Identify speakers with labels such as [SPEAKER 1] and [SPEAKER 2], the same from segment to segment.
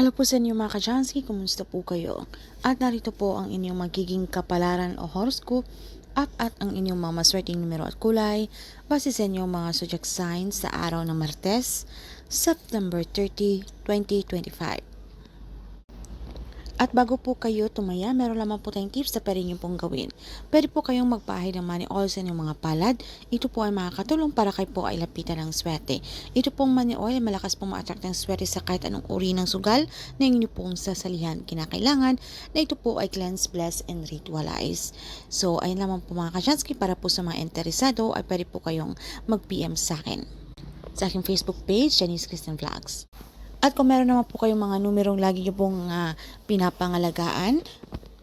[SPEAKER 1] Hello po sa inyo mga kajansky, kumusta po kayo? At narito po ang inyong magiging kapalaran o horoscope at at ang inyong mga maswerteng numero at kulay base sa inyong mga zodiac signs sa araw ng Martes, September 30, 2025. At bago po kayo tumaya, meron lamang po tayong tips na pwede nyo pong gawin. Pwede po kayong magpahay ng money oil sa inyong mga palad. Ito po ay makakatulong para kayo po ay lapitan ng swerte. Ito pong money oil ay malakas pong ma-attract ng swerte sa kahit anong uri ng sugal na inyo pong sasalihan. Kinakailangan na ito po ay cleanse, bless, and ritualize. So, ayun lamang po mga kajansky para po sa mga interesado ay pwede po kayong mag-PM sa akin. Sa aking Facebook page, Janice Christian Vlogs. At kung meron naman po kayong mga numerong lagi nyo pong ah, pinapangalagaan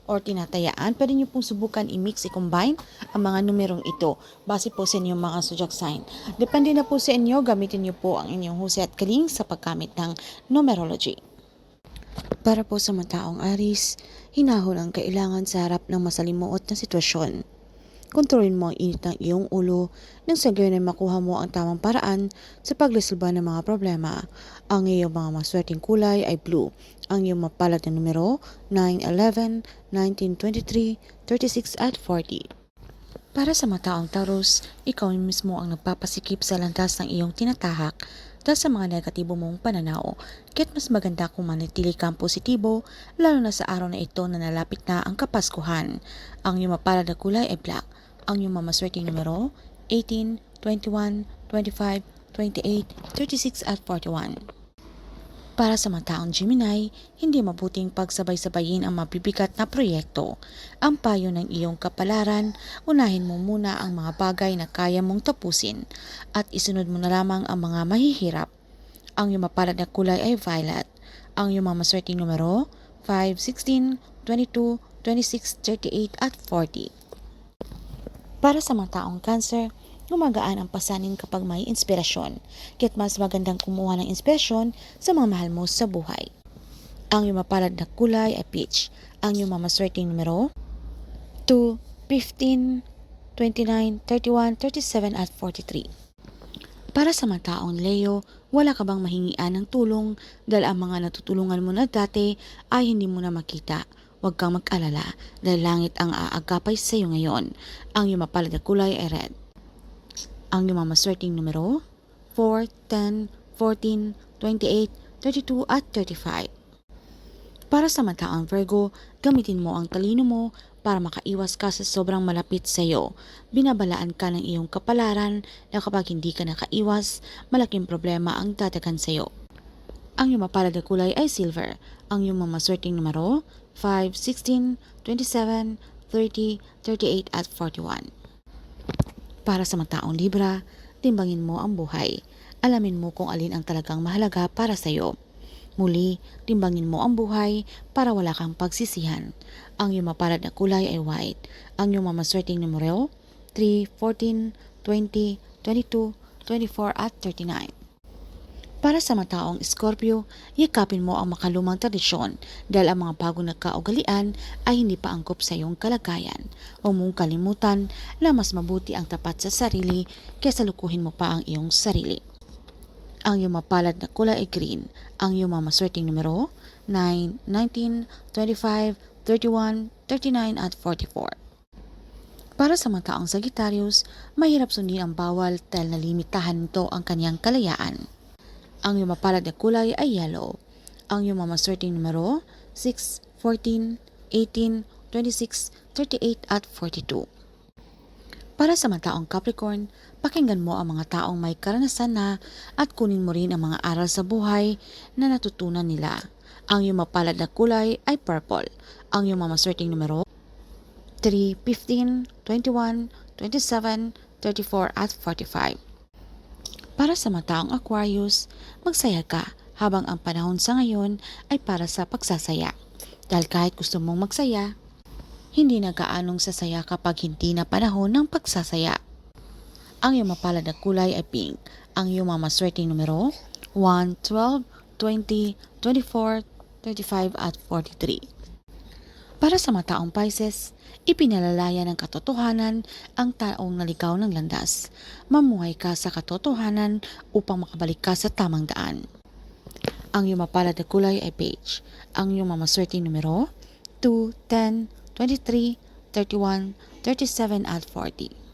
[SPEAKER 1] or tinatayaan, pwede nyo pong subukan i-mix, i-combine ang mga numerong ito base po sa inyong mga zodiac sign. Depende na po sa inyo, gamitin nyo po ang inyong husay at kaling sa paggamit ng numerology. Para po sa mataong aris, hinahon ang kailangan sa harap ng masalimuot na sitwasyon. Kontrolin mo ang init ng iyong ulo nang sa gayon ay makuha mo ang tamang paraan sa pagresolba ng mga problema. Ang iyong mga maswerteng kulay ay blue. Ang iyong mapalad na numero 9, 11, 19, 23, 36 at 40. Para sa mataong Taurus, ikaw mismo ang nagpapasikip sa landas ng iyong tinatahak dahil sa mga negatibo mong pananaw. Kaya't mas maganda kung manatili kang positibo, lalo na sa araw na ito na nalapit na ang Kapaskuhan. Ang iyong mapalad na kulay ay black. Ang iyong mamaswerteng numero 18, 21, 25, 28, 36 at 41. Para sa mga taong Gemini, hindi mabuting pagsabay-sabayin ang mabibigat na proyekto. Ang payo ng iyong kapalaran, unahin mo muna ang mga bagay na kaya mong tapusin at isunod mo na lamang ang mga mahihirap. Ang iyong mapalad na kulay ay violet. Ang iyong mga numero 5, 16, 22, 26, 38 at 40. Para sa mga taong cancer, gumagaan ang pasanin kapag may inspirasyon. Kaya't mas magandang kumuha ng inspirasyon sa mga mahal mo sa buhay. Ang iyong mapalad na kulay ay peach. Ang iyong mamaswerteng numero 2, 15, 29, 31, 37 at 43. Para sa mga taong Leo, wala ka bang mahingian ng tulong dahil ang mga natutulungan mo na dati ay hindi mo na makita. Huwag kang mag-alala dahil langit ang aagapay sa iyo ngayon. Ang iyong mapalad na kulay ay red. Ang iyong mamaswerteng numero 4, 10, 14, 28, 32 at 35. Para sa mataang Virgo, gamitin mo ang talino mo para makaiwas ka sa sobrang malapit sa iyo. Binabalaan ka ng iyong kapalaran na kapag hindi ka nakaiwas, malaking problema ang tatagan sa iyo. Ang iyong mapalad na kulay ay silver. Ang iyong mamaswerteng numero 5, 16, 27, 30, 38 at 41. Para sa mga taong Libra, timbangin mo ang buhay. Alamin mo kung alin ang talagang mahalaga para sa iyo. Muli, timbangin mo ang buhay para wala kang pagsisihan. Ang iyong mapalad na kulay ay white. Ang iyong mamaswerteng numero 3, 14, 20, 22, 24 at 39. Para sa mga taong Scorpio, yakapin mo ang makalumang tradisyon dahil ang mga bagong nagkaugalian ay hindi pa angkop sa iyong kalagayan. Huwag mong kalimutan na mas mabuti ang tapat sa sarili kaysa lukuhin mo pa ang iyong sarili. Ang iyong mapalad na kulay ay green. Ang iyong mamaswerteng numero 9, 19, 25, 31, 39 at 44. Para sa mga taong Sagittarius, mahirap sundin ang bawal dahil nalimitahan nito ang kanyang kalayaan. Ang iyong mapalad na kulay ay yellow. Ang iyong mamaswerteng numero 6, 14, 18, 26, 38 at 42. Para sa mga taong Capricorn, pakinggan mo ang mga taong may karanasan na at kunin mo rin ang mga aral sa buhay na natutunan nila. Ang iyong mapalad na kulay ay purple. Ang iyong mamaswerteng numero 3, 15, 21, 27, 34 at 45. Para sa mga taong Aquarius, magsaya ka habang ang panahon sa ngayon ay para sa pagsasaya. Dahil kahit gusto mong magsaya, hindi na gaanong sasaya kapag hindi na panahon ng pagsasaya. Ang iyong mapalad na kulay ay pink. Ang iyong mamaswerteng numero 1, 12, 20, 24, 35 at 43. Para sa mga taong Pisces, ipinalalaya ng katotohanan ang taong naligaw ng landas. Mamuhay ka sa katotohanan upang makabalik ka sa tamang daan. Ang iyong mapalad na kulay ay beige. Ang iyong mamaswerte numero 2, 10, 23, 31, 37 at 40.